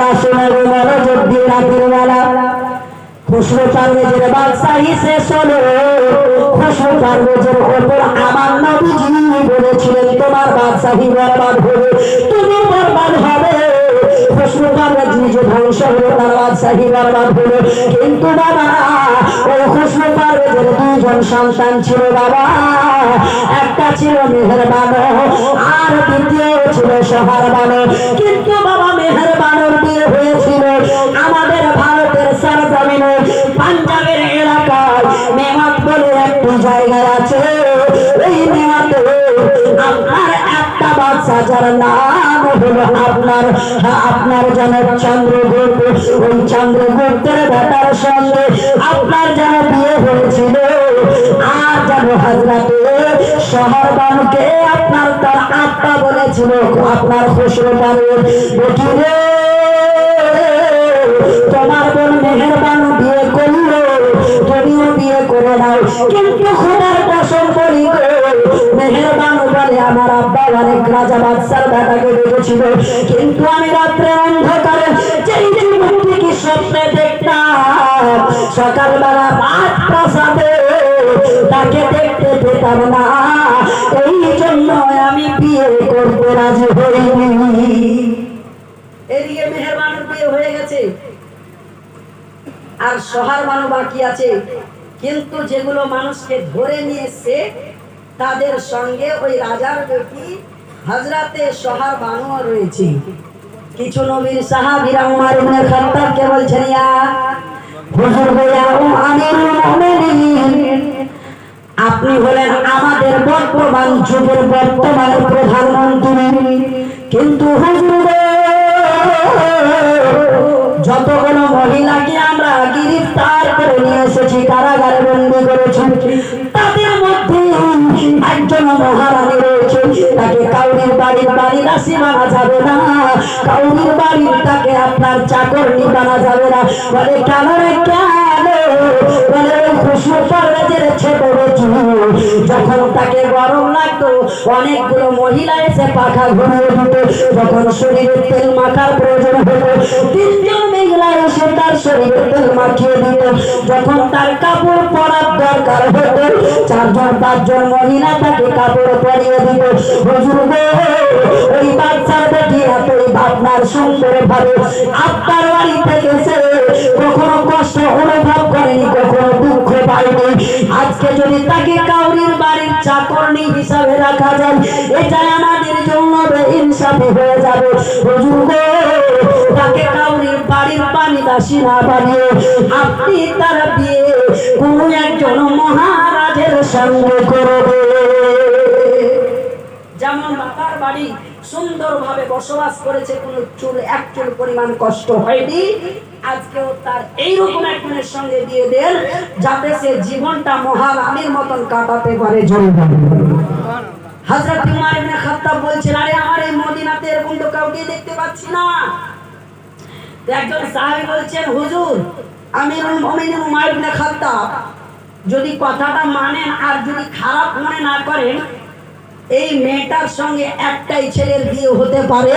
তার কিন্তু বাবা দুইজন সন্তান ছিল বাবা একটা ছিল মেহেরবান আর দ্বিতীয় ছিল সহারবান কিন্তু বাবা মেহেরবানোর বীর হয়েছিল। আমাদের ভারতের সরজমিনে, পাঞ্জাবের এলাকায় মেমাত বলে একটি জায়গা আছে। এই মেমাতে আপনার বাচ্চা যার নাম হলো আপনার আপনার যেন চন্দ্রগুপ্ত, ওই চন্দ্রগুপ্তের বেটার সঙ্গে আপনার যেন বিয়ে হয়েছিল। আর যেন হাজরাতে আপনার তার আত্মা বলেছিল, আপনার খুশরো পারে বেটি রে তোমার বোন মেহেরবান বিয়ে করল, তুমিও বিয়ে করে নাও, কিন্তু খোদার কসম করি মেহেরবান বলে আমার আব্বা অনেক রাজা বাদশার বেটাকে দেখেছিল। কিন্তু আমি রাত্রে অন্ধকারে যেই যুবকটিকে স্বপ্নে দেখতাম, সকালবেলা রাত প্রাসাদে তাকে দেখতে পেতাম না। এই জন্য আমি বিয়ে করতে রাজি হইনি। এদিকে মেহরবানের বিয়ে হয়ে গেছে। আর সহার মানু বাকি আছে। কিন্তু যেগুলো মানুষকে ধরে নিয়ে এসছে তাদের সঙ্গে ওই রাজার বেটি হাজরাতে সহার বানুও রয়েছে। কিছু নবীর সাহাবীরা উমার ইবনে খাত্তাবকে বলছেন, ইয়া হুজুর ভাইয়া ও আমিরুল মুমিনিন, আপনি হলেন আমাদের বর্তমান যুগের বর্তমান প্রধানমন্ত্রী। কিন্তু হুজুর, যতগুলো মহিলাকে আমরা গ্রেফতার করে নিয়ে এসেছি কারাগারে বন্দি করেছি একজন মহারানী রয়েছে তাকে কাউরির বাড়ির বাড়ির রাশি মানা যাবে না কাউরির বাড়ির তাকে আপনার চাকরনি বানা যাবে না বলে কেন যখন তাকে গরম লাগতো অনেকগুলো মহিলা এসে পাখা ঘুরিয়ে দিত যখন শরীরে তেল মাখার প্রয়োজন হতো তিনজন এসে তার মাখিয়ে দিত যখন তার কাপড় পরার দরকার হতো চারজন পাঁচজন মহিলা তাকে কাপড় পরিয়ে দিত হুজুর ওই বাচ্চার এতই ভাবনার সুন্দর ভাবে আপনার বাড়ি থেকে কখনো কষ্ট অনুভব করেনি কখনো দুঃখ পায়নি। আজকে যদি তাকে কাউরির বাড়ির চাকরনি হিসাবে রাখা যায় এটা আমাদের জন্য ইনসাফি হয়ে যাবে। হুজুর গো, তাকে কাউরির বাড়ির পানি দাসী না বানিয়ে আপনি তার বিয়ে কোনো একজন মহারাজের সঙ্গে করবে। যেমন বাবার বাড়ি সুন্দরভাবে বসবাস করেছে চুল, এক চুল পরিমাণ কষ্ট হয়নি। আজকেও তার একজনের সঙ্গে দিয়ে দেন, যাতে সে জীবনটা মহারানীর মতন কাটাতে পারে জয় হাজরত ইবনে খাত্তাব বলছেন, আরে আমার এই মদিনাতে এরকম তো কাউকে দেখতে পাচ্ছি না। একজন সাহাবী বলছেন হুজুর আমিরুল মুমিনিন উমার ইবনে খাত্তাব যদি কথাটা মানেন আর যদি খারাপ মনে না করেন এই মেয়েটার সঙ্গে একটাই ছেলের বিয়ে হতে পারে।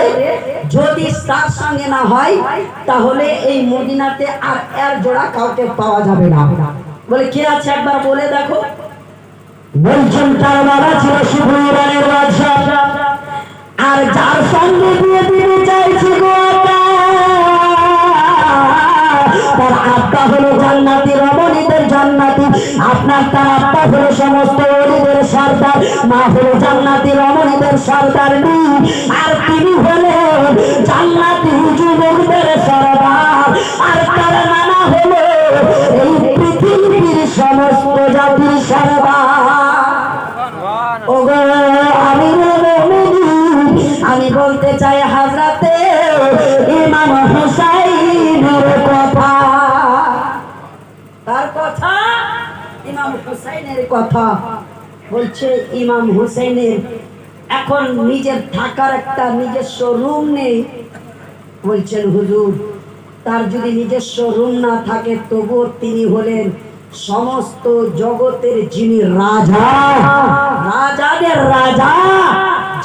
যদি তার সঙ্গে না হয় তাহলে এই মদিনাতে আর এর জোড়া কাউকে পাওয়া যাবে না। বলে কে আছে একবার বলে দেখো। বলছেন তার বাবা ছিল বাদশাহ। আর যার সঙ্গে বিয়ে দিতে চাইছি গো আপনার তার আত্মা হলো সমস্ত অলিদের সর্দার, মা হলো জান্নাতি রমণীদের সর্দার আর তিনি হলেন জান্নাতি যুবকদের সর্দার। আর তার কথা বলছে ইমাম হুসেনের এখন নিজের থাকার একটা নিজস্ব রুম নেই, বলছেন হুজুর। তার যদি নিজস্ব রুম না থাকে, তবুও তিনি হলেন সমস্ত জগতের যিনি রাজা, রাজাদের রাজা।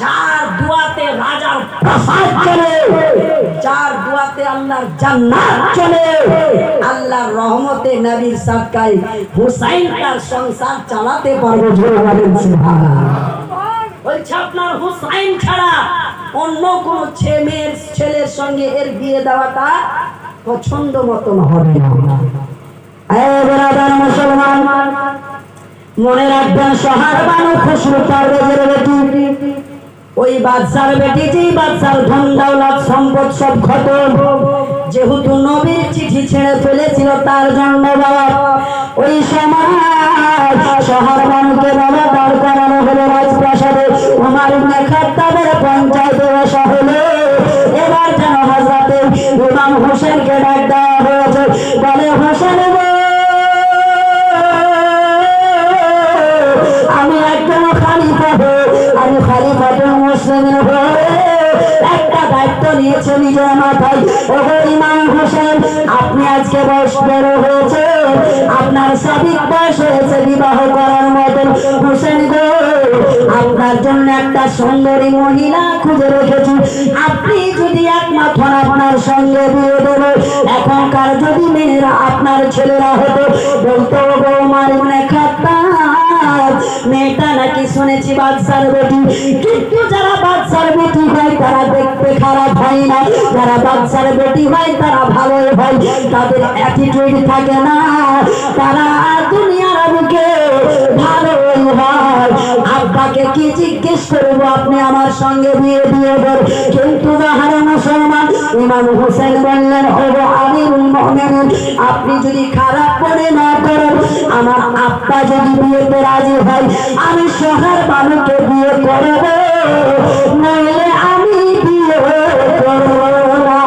যার দুয়াতে রাজার প্রাসাদ চলে, যার দুয়াতে আল্লাহর জান্নাত চলে, আল্লাহর রহমতে নবীর হুসাইন তার সংসার চালাতে পারবে বলছে, আপনার হুসাইন ছাড়া অন্য কোন ছেলে ছেলের সঙ্গে এর বিয়ে দেওয়াটা পছন্দ মতন হবে না। মুসলমান, মনে রাখবেন সহার খুশরু বেটি ওই বাদশার বেটি, যেই বাদশার ধন দৌলত, সম্পদ সব খতম। যেহেতু নবীর চিঠি ছেড়ে ফেলেছিল, তার জন্য বাবা ওই সময় শহর মানুষকে বাবা দাঁড় করানো হলো রাজপ্রাসাদে। আমার ইবনে খাত্তাবের পঞ্চায়েতে বসা হলো। এবার যেন হজরতে ইমাম হোসেনকে ডাক দেওয়া হয়েছে। বলে, হোসেন দায়িত্ব নিয়েছে আপনি আজকে বয়স আপনার করার মতন। আপনার জন্য একটা সুন্দরী মহিলা খুঁজে রেখেছি। আপনি যদি একমাত্র আপনার সঙ্গে বিয়ে দেব এখনকার যদি মেয়েরা আপনার ছেলেরা হতো, বলতো গো মারিমনে খাতা মেয়েটা নাকি শুনেছি বাদশার বেটি। কিন্তু যারা বাদশার বেটি হয়, তারা দেখতে খারাপ হয় না। যারা বাদশার বেটি হয়, তারা ভালোই হয়। তাদের অ্যাটিটিউড থাকে না। তারা দুনিয়ার বুকে হয় আব্বাকে কি জিজ্ঞেস করব? আপনি আমার সঙ্গে বিয়ে দিয়ে দেন। কিন্তু যাহারা মুসলমান, ইমাম হোসেন বললেন ওগো আমিরুল মুমিনিন। আপনি যদি খারাপ করে না করেন, আমার আব্বা যদি বিয়েতে রাজি হয়, আমি শহর মানুষকে বিয়ে করব। নইলে আমি বিয়ে করব না।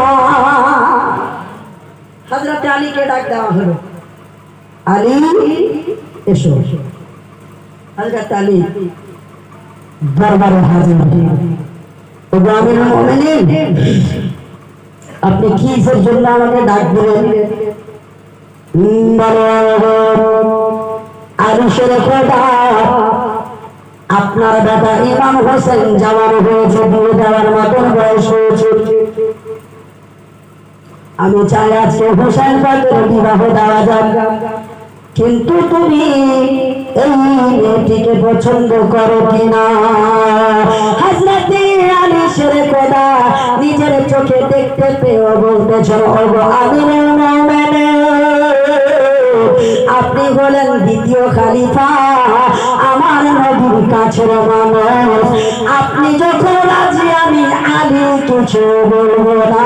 হযরত আলীকে ডাক দেওয়া হলো। আলী, এসো। হযরত আলী দরবারে হাজির ওগো আমিরুল মুমিনিন আপনি কিসের জন্য আমাকে ডাক দিলেন? আরিসের খোদা আপনার দাদা ইমাম হোসেন জামানো হয়েছে, বিয়ে দেওয়ার মতন বয়স হয়েছে। আমি চাই আজকে হোসেন বিবাহ দেওয়া যাক। কিন্তু তুমি এই মেয়েটিকে পছন্দ করো কিনা? হাজরাতে আলী নিজের চোখে দেখতে পেয়েও বলতেছ আপনি বলেন দ্বিতীয় খালিফা, আমার নবীর কাছের মানুষ। আপনি যখন রাজি, আমি আলী কিছু বলব না।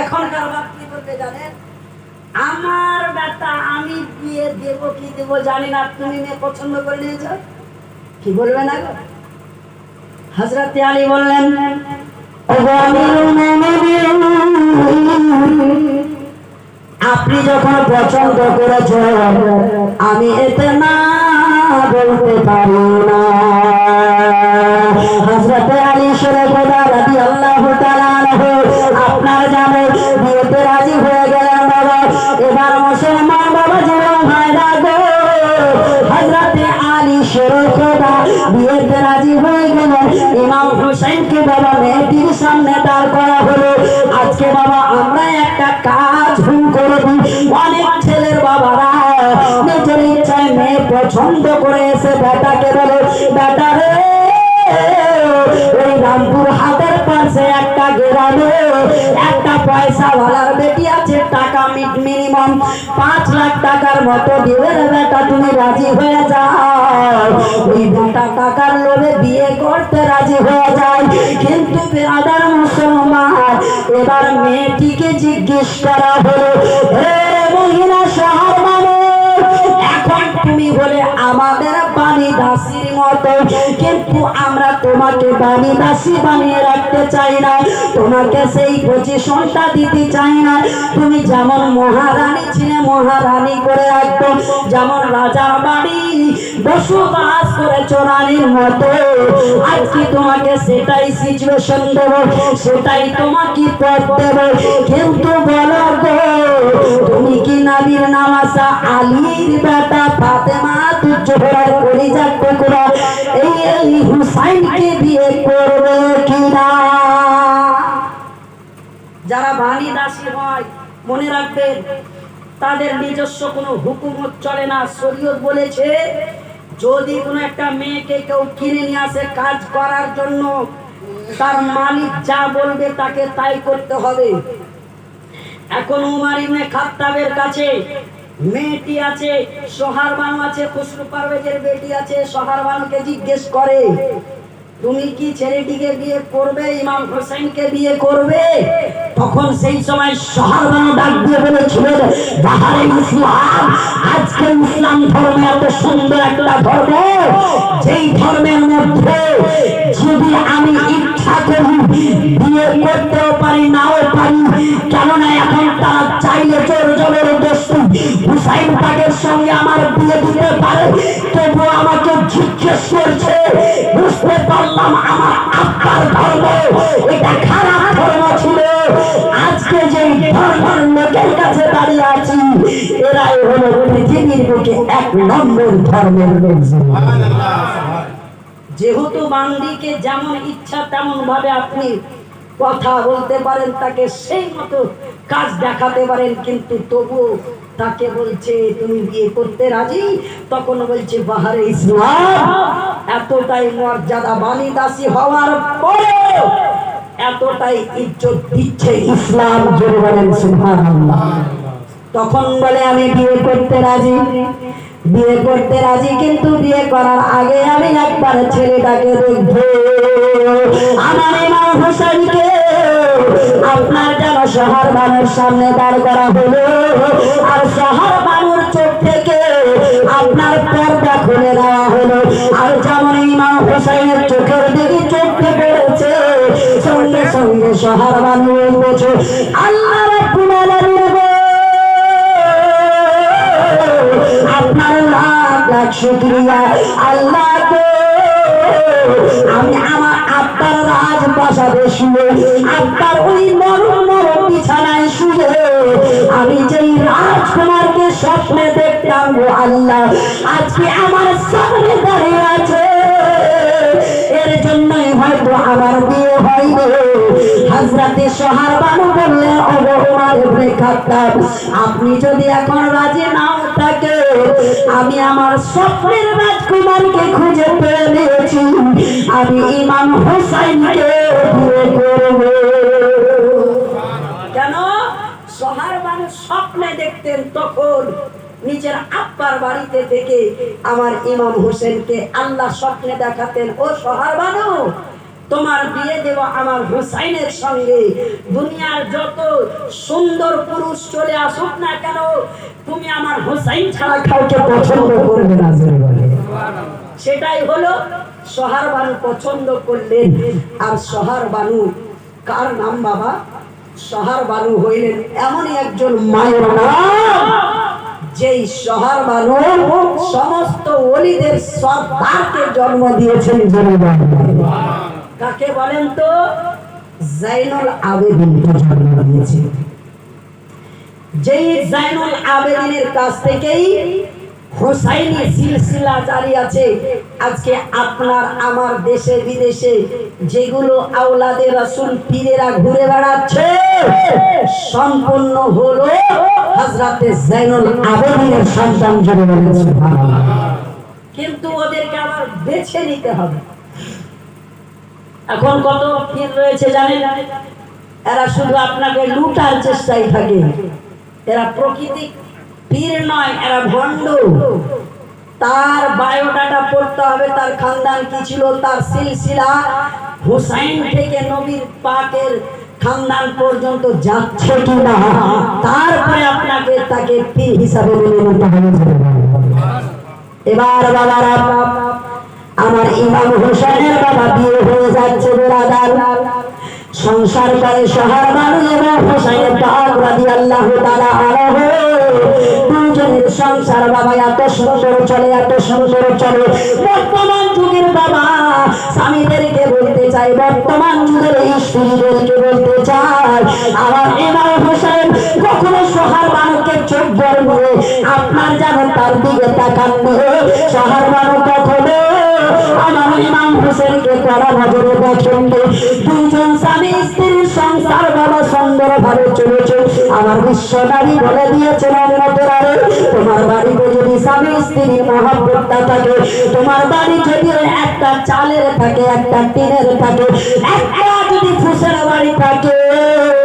এখনকার কি বলতে জানেন? আমার আমি কি জানি না, তুমি মেয়ে পছন্দ করে নিয়েছ। কি বলবে না হজরত আলী বললেন আপনি যখন পছন্দ করেছেন, আমি এতে না বলতে পারি না। হজরত আলী সরে খোদা রাদি আল্লাহ আপনার জানে রাজি হয়ে গেলেন ইমাম হুসাইনকে বাবা মেয়েটির সামনে দাঁড় করা হলো। আজকে বাবা আমরা একটা কাজ ভুল করে দিই অনেক ছেলের বাবারা নিজের ইচ্ছায় মেয়ে পছন্দ করে এসে বেটাকে বলে, বেটা রে পাশে একটা পয়সা ওয়ালার বেটি আছে, টাকা মিনিমাম পাঁচ লাখ টাকার মতো দিবে বেটা, তুমি রাজি হয়ে যাও। ওই বেটা টাকার লোভে বিয়ে করতে রাজি হয়ে যায়। কিন্তু বেরাদার মুসলমান, এবার মেয়েটিকে জিজ্ঞেস করা হলো মহিলা শহর মানুষ এখন তুমি বলে আমাদের বাণী দাসীর তুমি যেমন মহারানী ছিলে, মহারানী করে রাখতো যেমন বাড়ি বসবাস মতো। আজকে তোমাকে সেটাই সিচুয়েশন দেবো? সেটাই তোমাকে পথ দেবো? কিন্তু বলো তুমি কি নবীর নামাসা আলীর বেটা ফাতেমা এই হুসাইনকে বিয়ে করবে কিনা? যারা বাণী দাসী হয়, মনে রাখবেন, তাদের নিজস্ব কোনো হুকুমত চলে না। শরীয়ত বলেছে, যদি কোনো একটা মেয়েকে কেউ কিনে নিয়ে আসে কাজ করার জন্য, তার মালিক যা বলবে তাকে তাই করতে হবে। এখন উমার ইবনে খাত্তাবের কাছে মেয়েটি আছে, সোহার বানু আছে, খুসরু পারভেজের বেটি আছে, সোহার বানুকে জিজ্ঞেস করে, তুমি কি ছেলেটিকে বিয়ে করবে? ইমাম হোসেনকে বিয়ে করবে? তখন সেই সময় সোহার বানু ডাক দিয়ে বলেছিলেন বাহারে ইসলাম আজকে ইসলাম ধর্মে এত সুন্দর একটা ধর্ম, যেই ধর্মের মধ্যে যদি আমি ইচ্ছা করি বিয়ে করতেও পারি, নাও পারি। কেননা এখন তারা চাইলে চোর জলের দোষী হুসাইন পাকের সঙ্গে আমার বিয়ে দিতে পারে তবু আমাকে জিজ্ঞেস করছে, বুঝতে পারলাম আমার আত্মার ধর্ম, এটা খারাপ ধর্ম ছিল। আজকে যে ধর্মের লোকের কাছে দাঁড়িয়ে আছি, এরাই হলো পৃথিবীর বুকে এক নম্বর ধর্মের লোক। যেহেতু বান্দিকে যেমন ইচ্ছা তেমন ভাবে আপনি কথা বলতে পারেন, তাকে সেই মতো কাজ দেখাতে পারেন, কিন্তু তবুও তাকে বলছে, তুমি বিয়ে করতে রাজি? তখন বলছে, বাহারে ইসলাম, এতটাই মর্যাদা বাণী দাসী হওয়ার পরে এতটাই ইজ্জত দিচ্ছে ইসলাম জোরে বলেন তখন বলে, আমি বিয়ে করতে রাজি। বিয়ে করতে রাজি, কিন্তু বিয়ে করার আগে আমি একবার ছেলেটাকে দেখব। আমার ইমাম হোসেনকে আপনার যেন শহর বানুর সামনে দাঁড় করা হলো। আর শহর বানুর চোখ থেকে আপনার পর্দা খুলে দেওয়া হলো। আর যেমন ইমাম হোসেনের চোখের দিকে চোখ পড়েছে, সঙ্গে সঙ্গে শহর বানু বলছে আল্লাহ শুক্রিয়া আল্লাহ আমি আমার রাজ শুয়ে ওই বিছানায় শুয়ে আমি যেই রাজকুমারকে স্বপ্নে দেখতাম গো আল্লাহ, আজকে আমার সামনে দাঁড়িয়ে আছে। এর জন্যই হয়তো আমার বিয়ে হাজরাতে সোহার বানু বললেন ইবনে খাত্তাব, আপনি যদি এখন রাজি নাও থাকে, আমি আমার স্বপ্নের রাজকুমারকে খুঁজে পেয়ে নিয়েছি। আমি ইমাম হোসাইনকে বিয়ে করব। কেন? সোহার মানুষ স্বপ্নে দেখতেন তখন নিজের আব্বার বাড়িতে থেকে আমার ইমাম হোসেনকে আল্লাহ স্বপ্নে দেখাতেন। ও সোহার বানু তোমার বিয়ে দেব আমার হোসাইনের সঙ্গে দুনিয়ার যত সুন্দর পুরুষ চলে আসুক না কেন, তুমি আমার হোসাইন ছাড়া কাউকে পছন্দ করবে না। সেটাই হলো সোহার বানু পছন্দ করলেন আর সোহার বানু, কার নাম বাবা সোহার বানু হইলেন এমনই একজন মায়ের নাম যেই সোহার বানু সমস্ত অলিদের সর্দারকে জন্ম দিয়েছেন বলেন। কাকে বলেন তো? জাইনুল আবেদিনকে জন্ম দিয়েছেন যেই জাইনুল আবেদিনের কাছ থেকেই হোসাইনি সিলসিলা জারি আছে, আজকে আপনার আমার দেশে বিদেশে যেগুলো আওলাদে রাসূল পীরেরা ঘুরে বেড়াচ্ছে, সম্পূর্ণ হলো হযরতে জাইনুল আবেদিনের সন্তান সুবহানাল্লাহ কিন্তু ওদেরকে আবার বেছে নিতে হবে। এখন কত পীর রয়েছে জানেন? এরা শুধু আপনাকে লুটার চেষ্টায় থাকে। এরা প্রকৃতি পীর নয়, এরা ভণ্ড। তার বায়োডাটা পড়তে হবে, তার খানদান কি ছিল, তার সিলসিলা হুসাইন থেকে নবীর পাকের খানদান পর্যন্ত যাচ্ছে কি না? তারপরে আপনাকে তাকে পীর হিসাবে মেনে নিতে হবে। এবার বাবারা আমার ইমাম হোসেনের বাবা বিয়ে হয়ে যাচ্ছে বেড়াদার সংসার করে শহর মানুষ এবং হোসেনের রাদি আল্লাহ তালা আরহ দুজনের সংসার বাবা এত সুন্দর চলে, এত সুন্দর চলে। বর্তমান যুগের বাবা স্বামীদেরকে বলতে চাই বর্তমান যুগের স্ত্রীদেরকে বলতে চাই আমার ইমাম হোসেন কখনো সোহার বানুকে চোখ বলবে আপনার যেন তার দিকে তাকান সহার বানু কখনো আমার ইমাম হোসেনকে কড়া নজরে দেখেন দুজন স্বামী স্ত্রীর সংসার বাবা সুন্দর ভাবে চলেছে। আমার বিশ্বনারী বলে দিয়েছেন অন্যতরা রে, তোমার বাড়িতে যদি স্বামী স্ত্রীর মহাব্বতটা থাকে তোমার বাড়ি যদি একটা চালের থাকে একটা টিনের থাকে একটা যদি ফুসের বাড়ি থাকে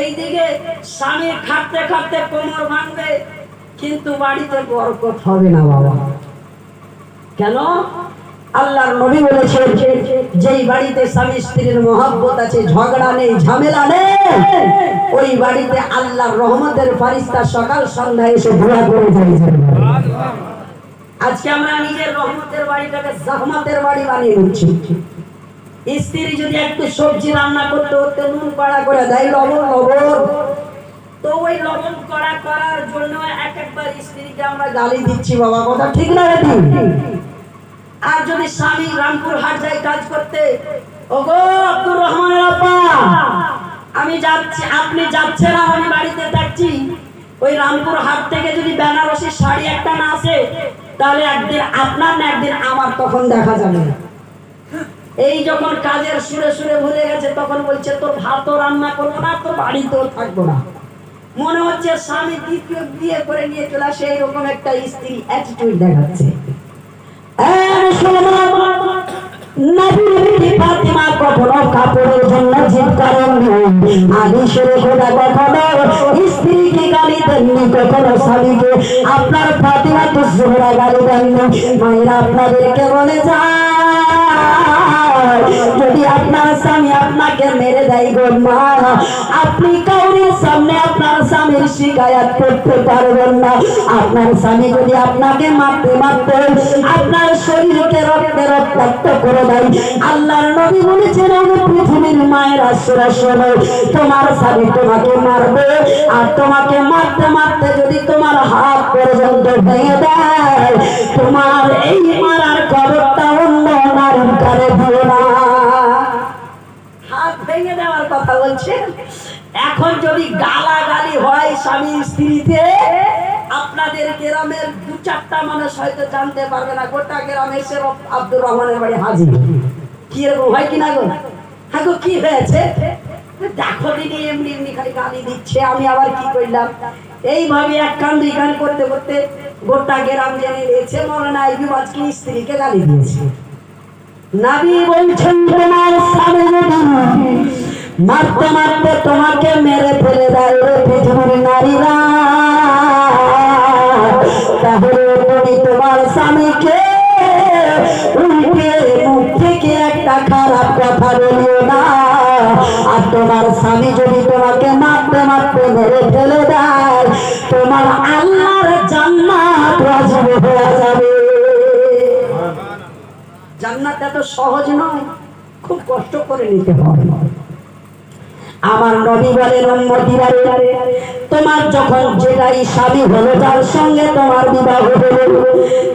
এইদিকে স্বামী খাটতে খাটতে কোমর ভাঙবে, কিন্তু বাড়িতে বরকত হবে না বাবা। কেন? আল্লাহর নবী বলেছেন যেই বাড়িতে স্বামী স্ত্রীর আছে, ঝগড়া নেই, ঝামেলা নেই, ওই বাড়িতে আল্লাহর রহমতের ফারিস্তা সকাল সন্ধ্যা এসে ধোয়া করে আজকে আমরা নিজের রহমতের বাড়িটাকে জাহমতের বাড়ি বানিয়ে নিচ্ছি। স্ত্রী যদি একটু সবজি রান্না করতে করতে নুন কড়া করে দেয়, লবণ লবণ তো ওই লবণ কড়া করার জন্য এক একবার স্ত্রীকে আমরা গালি দিচ্ছি, বাবা, কথা ঠিক না রে আর যদি স্বামী রামপুর হাট যায় কাজ করতে, ওগো, আব্দুর রহমানের আপা, আমি যাচ্ছি, আপনি যাচ্ছেন আর আমি বাড়িতে থাকছি। ওই রামপুর হাট থেকে যদি বেনারসি শাড়ি একটা না আসে, তাহলে একদিন আপনার না একদিন আমার, তখন দেখা যাবে না। এই যখন কাজের সুরে সুরে ভুলে গেছে, তখন বলছে, তোর ভাতও রান্না করব না, তোর বাড়িতেও থাকব না। মনে হচ্ছে স্বামী দ্বিতীয় বিয়ে করে নিয়ে চলে আসে, এইরকম একটা স্ত্রী অ্যাটিটিউড দেখাচ্ছে। আপনার ফাতিমা তো জোহরা গালি দেননি মায়েরা আপনাদেরকে বলে যায় যদি আপনার স্বামী আপনাকে মেরে দেয় গো মা, আপনি কাউরির সামনে আপনার স্বামীর শিকায়াত করতে পারবেন না। আপনার স্বামী যদি আপনাকে মারতে মারতে আপনার শরীরকে রক্তে রক্তাক্ত করে দেয়, আল্লাহর নবী বলেছেন পৃথিবীর মায়ের আশ্রয় শোনো, তোমার স্বামী তোমাকে মারবে, আর তোমাকে মারতে মারতে যদি তোমার হাত পর্যন্ত ভেঙে দেয়, তোমার এই মারার বলছেন এখন যদি গালাগালি হয় স্বামী স্ত্রীতে, আপনাদের গ্রামের দু চারটা মানুষ হয়তো জানতে পারবে না, গোটা গ্রামে রব- আব্দুর রহমানের বাড়ি হাজির। কি এরকম হয় কিনা গো? হ্যাঁ গো, কি হয়েছে? দেখো দিদি, এমনি এমনি খালি গালি দিচ্ছে, আমি আবার কি করলাম? এইভাবে এক কান, দুই কান করতে করতে গোটা গ্রাম জেনে নিয়েছে মনে নাই বিবাজকে স্ত্রীকে গালি দিয়েছে। নাবি বলছেন, তোমার স্বামী মারতে মারতে তোমাকে মেরে ফেলে রে পৃথিবীর নারীরা। তাহলে তুমি তোমার স্বামীকে তোমার স্বামী যদি তোমাকে মারতে মারতে মেরে ফেলে দেয়, তোমার আল্লাহর জান্নাত ওয়াজিব হয়ে যাবে। জান্নাত এত সহজ নয়, খুব কষ্ট করে নিতে হবে। আমার নবী বলেন উম্মতিরা রে, তোমার যখন যেটাই স্বামী হলো যার সঙ্গে তোমার বিবাহ হলো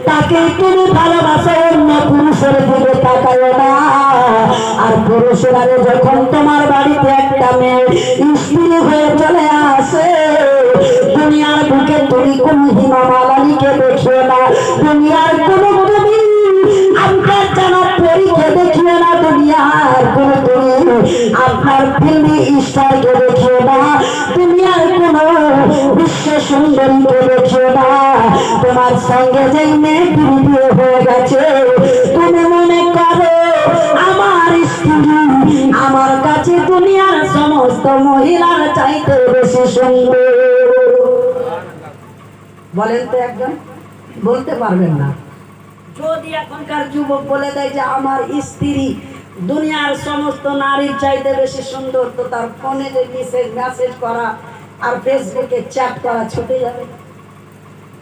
তাকে তুমি ভালোবাসো অন্য পুরুষের দিকে তাকায় না। আর পুরুষেরা যখন তোমার বাড়িতে একটা মেয়ে স্ত্রী হয়ে চলে আসে দুনিয়ার বুকে তুমি কোন হিমামালানিকে দেখিও না। দুনিয়ার কোন তুমি আপনার জানা পরীকে দেখিও না দুনিয়ার কোন তুমি আপনার ফিল্মি স্টারকে দেখিও না দুনিয়ার কোন বিশ্ব সুন্দরীকে দেখিও না তোমার সঙ্গে যেই মেয়েটি বিয়ে হয়ে গেছে তুমি মনে করো আমার স্ত্রী আমার কাছে দুনিয়ার সমস্ত মহিলার চাইতে বেশি সুন্দর। বলেন তো একজন। বলতে পারবেন না। যদি এখনকার যুবক বলে দেয় যে, আমার স্ত্রী দুনিয়ার সমস্ত নারীর চাইতে বেশি সুন্দর তো তার ফোনে যে মেসেজ মেসেজ করা আর ফেসবুকে চ্যাট করা ছুটে যাবে।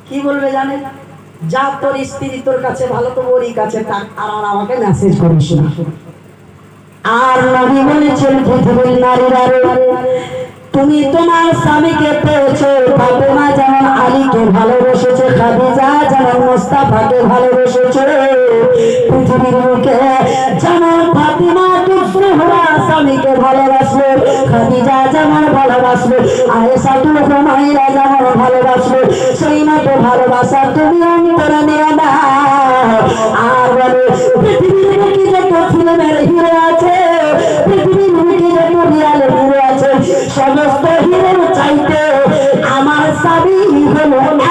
কি বলবে জানেন? যা তোর স্ত্রী তোর কাছে ভালো, তো ওরই কাছে থাক, আর আর আমাকে মেসেজ করিস না। আর নবী বলেছেন, পৃথিবীর নারীরা তুমি তোমার স্বামীকে পেয়েছ, ফাতেমা যেমন আলীকে ভালোবেসেছে, খাদিজা যেমন মোস্তাফাকে ভালোবেসেছে। পৃথিবীর মুখে স্বামীকে ভালোবাসলো, খাদিজা যেমন ভালোবাসলো, আয়েশা তুল হুমায়রা যেমন ভালোবাসলো, সেই মতো ভালোবাসা তুমি অন্তরে নিয়ে না আর সমস্ত চাইতে আমার স্বামী বলে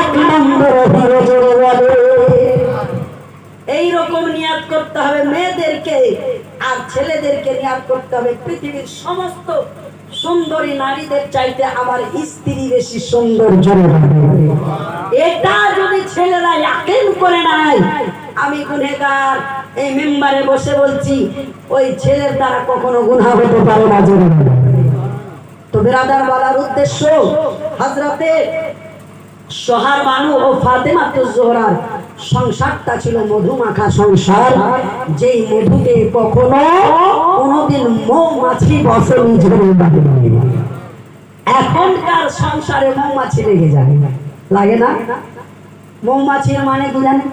এই রকম নিয়াদ করতে হবে ছেলেদেরকে নিয়াদ করতে হবে। পৃথিবীর সমস্ত সুন্দরী নারীদের চাইতে আমার স্ত্রী বেশি সুন্দর এটা যদি ছেলেরা ইয়াকিন করে নাই আমি গুনেগার এই মেম্বারে বসে বলছি, ওই ছেলের দ্বারা কখনো গুনাহ হতে পারে না তো বেরাদার বলার উদ্দেশ্য হাজরাতে সোহার বানু ও ফাতেমা জোহরার সংসারটা ছিল মধুমাখা সংসার। যেই মধুতে কখনো কোনোদিন মৌমাছি বসেনি ঝরে এখনকার সংসারে মৌমাছি লেগে যায়। লাগে না? মৌমাছির মানে কি জানেন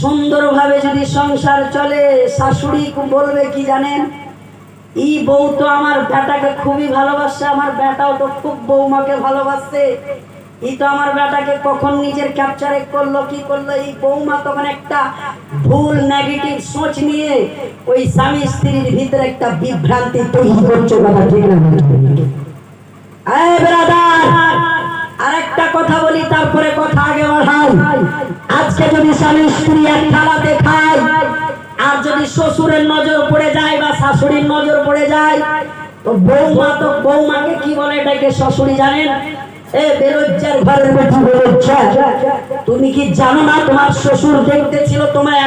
সুন্দরভাবে যদি সংসার চলে, শাশুড়ি বলবে কি জানেন? ই বউ তো আমার বেটাকে খুবই ভালোবাসে, আমার বেটাও তো খুব বৌমাকে ভালোবাসে। তো আমার বেটাকে কখন নিজের ক্যাপচারে করল কি করল? এই বৌমা তখন একটা ভুল নেগেটিভ সোচ নিয়ে ওই স্বামী স্ত্রীর ভিতরে একটা বিভ্রান্তি তৈরি করছে কথা ঠিক না আরেকটা কথা বলি তারপরে কথা আগে বাড়াই। আজকে যদি স্বামী স্ত্রী এক থালাতে খায় আর যদি শ্বশুরের নজর পড়ে যায় বা শাশুড়ির নজর পড়ে যায় তো বৌমা তো বৌমাকে কি বলে এটাকে শ্বশুরি জানেন? তুমি কি জানো না তোমার শ্বশুর দেখতে ছিল তোমায়